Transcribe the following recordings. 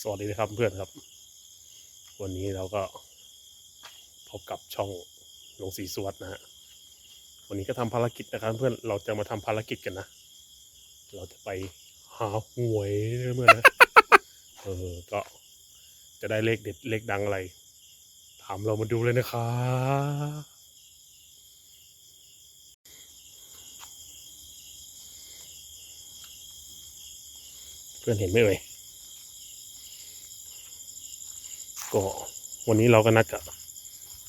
สวัสดีนะครับเพื่อนครับ วันนี้เราก็พบกับช่องหลวงสีสวัสดนะฮะวันนี้ก็ทำภารกิจนะครับ เพื่อนเราจะมาทำภารกิจกันนะเราจะไปหาหวยนะเพื่อนนะเออก็จะได้เลขเด็ดเลขดังอะไรถามเรามาดูเลยนะครับ พื่อนเห็นไหมเอ่ยก็วันนี้เราก็นัดกับ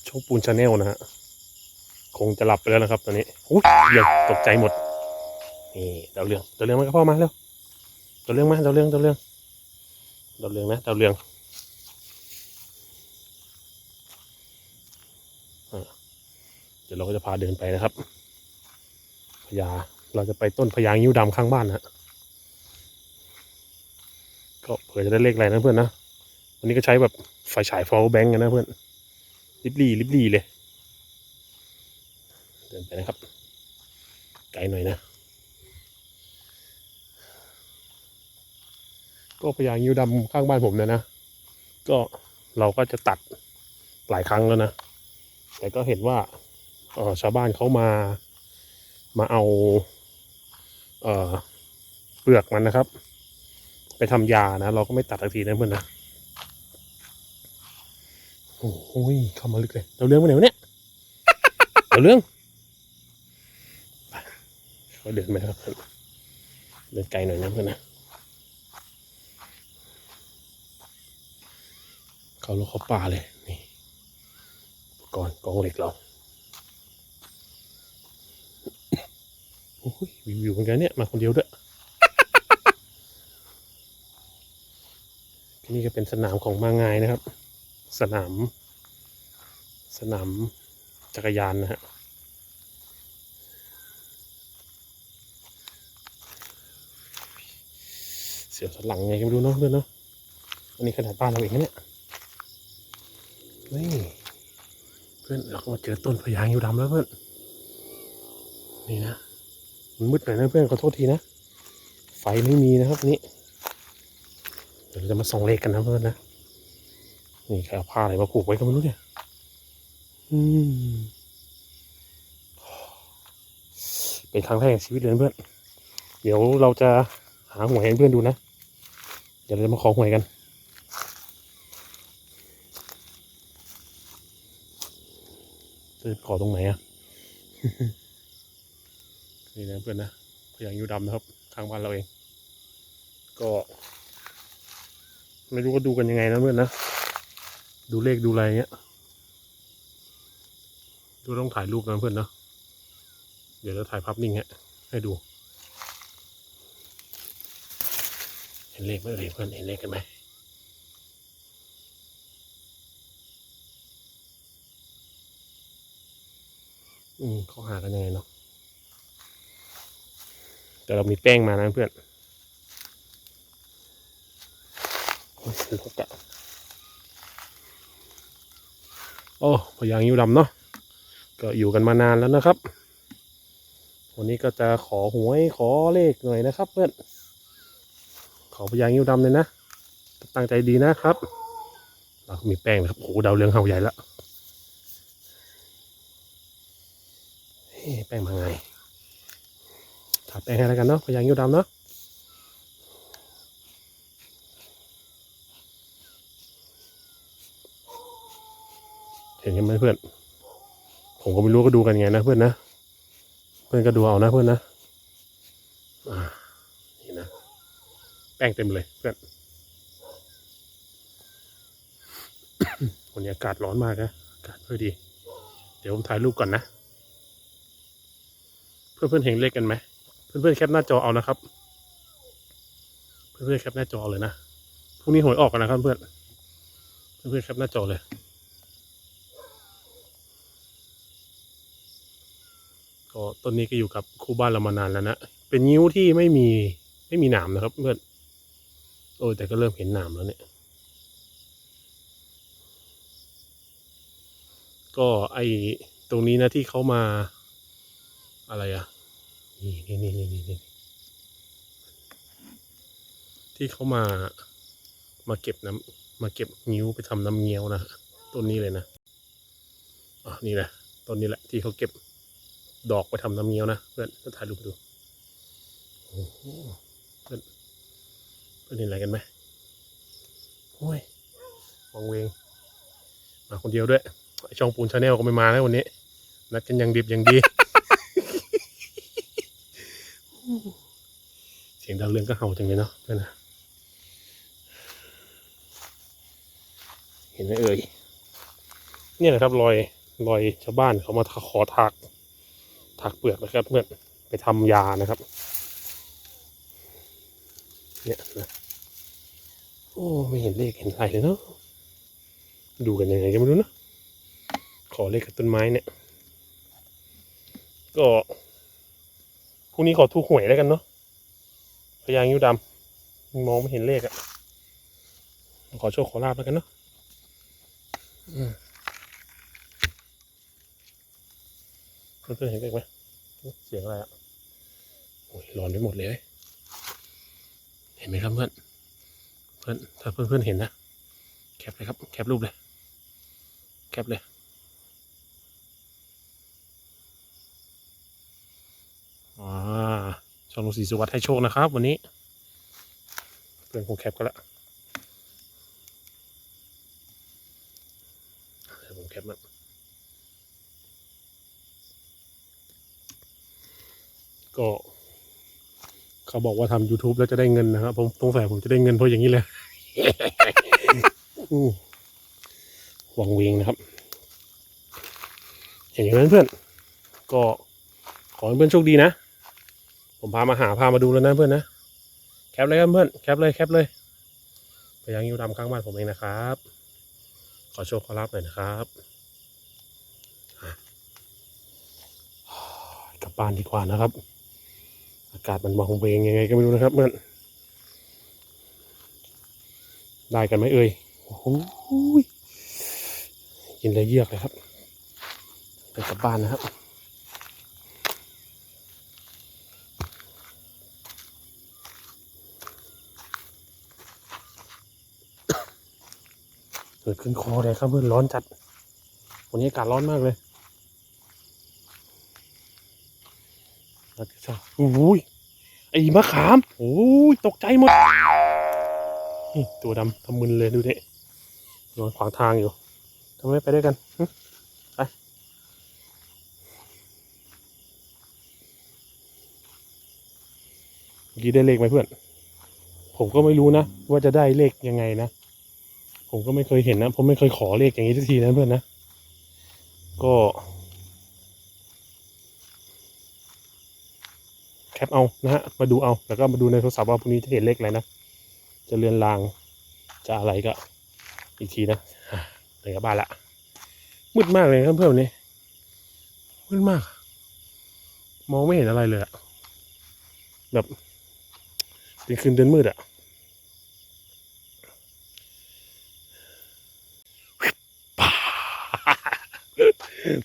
โชคปูนชาแนลนะฮะคงจะหลับไปแล้วนะครับ ตอนนี้อุ้ยเดี๋ยวตกใจหมดนี่ดาวเรืองดาวเรืองมากับพ่อมาเร็วดาวเรืองมาดาวเรืองดาวเรืองดาวเรืองนะดาวเรืองเดี๋ยวเราก็จะพาเดินไปนะครับพญาเราจะไปต้นพญางิ้วดำข้างบ้านนะฮะ ก็เผื่อจะได้เลขอะไรนะเพื่อนนะวันนี้ก็ใช้แบบไฟฉาย power bank กันนะเพื่อนริบลี่ริบลี่เลย เดินไปนะครับ ไกลหน่อยนะ ก็พยางยิ้วดำข้างบ้านผมเนี่ยนะ ก็เราก็จะตัดหลายครั้งแล้วนะ แต่ก็เห็นว่าเออชาวบ้านเขามา มาเอาเออเปลือกมันนะครับ ไปทำยานะ เราก็ไม่ตัดทักทีนะเพื่อนนะโอ้โหเข้ามาลึกเลยเราเรื่องไปไหนวะเนี่ยเราเรื่องก็เดินไปครับเดินไกลหน่อยนะเพื่อนนะเขาลงเขาป่าเลยนี่ก่อนกองเหล็กเราโอ้ยวิวเหมือนกันเนี่ยมาคนเดียวด้วย นี่ก็เป็นสนามของมางายนะครับ สนาม สนามจักรยานนะฮะเสียวสลังไงก็ไม่รู้เนาะเพื่อนเนาะอันนี้ขนาดบ้านเราเองนะเนี่ยนี่เพื่อนเราก็มาเจอต้นพยางอยู่ดำแล้วเพื่อนนี่นะมันมืดหน่อยนะเพื่อนขอโทษทีนะไฟไม่มีนะครับนี่ เดี๋ยวเราจะมาส่องเลขกันนะเพื่อนนะ นี่ใครเอาผ้าอะไรมาผูกไว้ก็ไม่รู้เนี่ย อืม เป็นครั้งแรกในชีวิตเลยเพื่อน เดี๋ยวเราจะหาหวยให้เพื่อนดูนะ เดี๋ยวเราจะมาขอหวยกันจะขอตรงไหนอะ นี่นะเพื่อนนะพยางค์ยูดำนะครับ ทางบ้านเราเอง ก็ ไม่รู้ว่าดูกันยังไงนะเพื่อนนะ ดูเลขดูอะไรเงี้ย ดูต้องถ่ายรูปนะเพื่อนเนาะ เดี๋ยวจะถ่ายภาพนิ่งฮะให้ดู เห็นเลขไหมเอ่ยเพื่อนเห็นเลขกันไหมอืมเขาหากันยังไงเนาะแต่เรามีแป้งมานะเพื่อน โอ้ยลกอะโอ้พยางยิ้วดำเนาะก็อยู่กันมานานแล้วนะครับ วันนี้ก็จะขอหวยขอเลขหน่อยนะครับ เพื่อนขอพยางยิ้วดำเลยนะตั้งใจดีนะครับ เรามีแป้งนะครับโอ้โหดาวเรืองเห่าใหญ่ละเฮ้แป้งมาไงถาแป้งให้แล้วกันเนาะพยางยิ้วดำเนาะ เห็นกันไหมเพื่อน ผมก็ไม่รู้ก็ดูกันไงนะเพื่อนนะ เพื่อนก็ดูเอานะเพื่อนนะอ่านี่นะ แป้งเต็มเลยเพื่อน วันนี้อากาศร้อนมากนะ อากาศไม่ดี เดี๋ยวผมถ่ายรูปก่อนนะ เพื่อนเพื่อนเห็นเลขกันไหม เพื่อนเพื่อนแคปหน้าจอเอานะครับ เพื่อนเพื่อนแคปหน้าจอเลยนะ พรุ่งนี้หวยออกกันนะครับเพื่อน เพื่อนเพื่อนแคปหน้าจอเลย ก็ต้นนี้ก็อยู่กับคู่บ้านเรามานานแล้วนะ เป็นนิ้วที่ไม่มีไม่มีหนามนะครับเพื่อนโอ้ยแต่ก็เริ่มเห็นหนามแล้วเนี่ย ก็ไอตรงนี้นะที่เขามา อะไรอะนี่นี่นี่นี่นี่นี่ที่เขามามาเก็บน้ำมาเก็บงิ้วไปทำน้ำเงี้ยวนะต้นนี้เลยนะอะนี่แหละต้นนี้แหละที่เขาเก็บ ดอกไปทำน้ำเงี้ยวนะเพื่อนถ่ายรูปดูโอ้โหเพื่อนเพื่อนเห็นอะไรกันไหมโอ้ยวังเวง มาคนเดียวด้วยไอช่องปูนชาแนลก็ไม่มาแล้ววันนี้ นัดกันย่างดิบย่างดี เสียงดาวเรืองก็เห่าจังเลยเนาะเพื่อนนะเห็นไหมเอ่ยเนี่ยแหละครับรอยรอยชาวบ้านเขามาขอถาก ถากเปลือกนะครับ เพื่อนไปทำยานะครับ เนี่ยนะโอ้ไม่เห็นเลขเห็นไรเลยเนาะดูกันยังไงก็ไม่รู้เนะขอเลขกับต้นไม้เนี่ย ก็พรุ่งนี้ขอถูกหวยแล้วกันเนาะพยางยิ้วดำมองไม่เห็นเลขอะขอโชคขอลาบแล้วกันเนาะอืม เพื่อนๆเห็นเลขไหมเสียงอะไรอะโอ้ยร้อนไปหมดเลย เห็นไหมครับเพื่อน เพื่อนถ้าเพื่อนๆเห็นนะ แคปเลยครับ แคปรูปเลย แคปเลยอ่าช่องลุงศรีสุวัสดิ์ให้โชคนะครับ วันนี้ เพื่อนคงแคปก็แล้วเดี๋ยวผมแคปมัน ก็ เขาบอกว่าทำ YouTube แล้วจะได้เงินนะครับผมสงสัยผมจะได้เงินเพราะอย่างนี้เลยหวังเวงนะครับ อย่างนั้นเพื่อน ก็ขอให้เพื่อนโชคดีนะ ผมพามาหาพามาดูแล้วนะเพื่อนนะ แคปเลยครับเพื่อน แคปเลยแคปเลยพยางยิ้วดำข้างบ้านผมเองนะครับ ขอโชคขอรับหน่อยนะครับกลับบ้านดีกว่านะครับากาศมันมองเวงยังไงก็ไม่รู้นะครับเพื่อนได้กันไหมเอ่ยโอ้โหยินเลยเยือกเลยครับไปกลับบ้านนะครับเกิดขึ้นคอเลยครับเพื่อนร้อนจัด วันนี้อากาศร้อนมากเลยแล้วก็ชอบโอ้ย ไอ้มะขาม โอ้ยตกใจหมด นี่ตัวดำทำมึนเลยดูดินอนขวางทางอยู่ทำไมไม่ไปด้วยกันไปเมื่อกี้ได้เลขไหมเพื่อน ผมก็ไม่รู้นะ ว่าจะได้เลขยังไงนะ ผมก็ไม่เคยเห็นนะ ผมไม่เคยขอเลขอย่างนี้ทุกทีนะเพื่อนนะ ก็ แคปเอานะฮะมาดูเอา แล้วก็มาดูในโทรศัพท์ว่าพรุ่งนี้จะเห็นเลขอะไรนะ จะเรือนรางจะอะไรก็ อีกทีนะอะไปกลับบ้านละมืดมากเลยครับเพื่อนวันนี้มืดมาก มองไม่เห็นอะไรเลยอะแบบเป็นคืนเดือนมืดอะ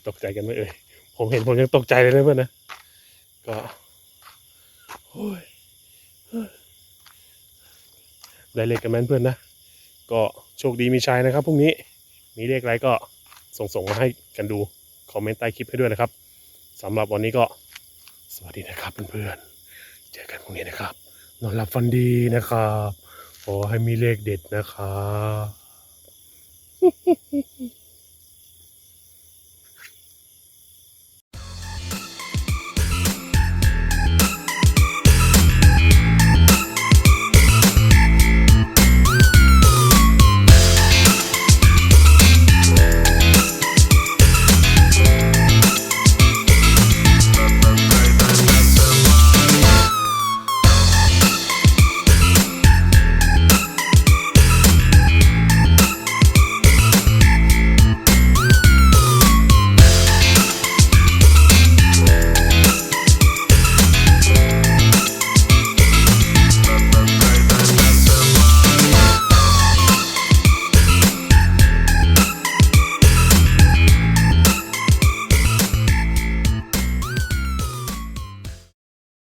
ตกใจกันไหมเอ่ยผมเห็นผมยังตกใจเลยนะเพื่อนนะ ก็ ได้เลขกันแม่นเพื่อนนะ ก็โชคดีมีชัยนะครับพรุ่งนี้ มีเลขอะไรก็ส่งส่งมาให้กันดู คอมเมนต์ใต้คลิปให้ด้วยนะครับสำหรับวันนี้ก็สวัสดีนะครับเพื่อนๆ เจอกันพรุ่งนี้นะครับ นอนหลับฝันดีนะครับขอให้มีเลขเด็ดนะครับ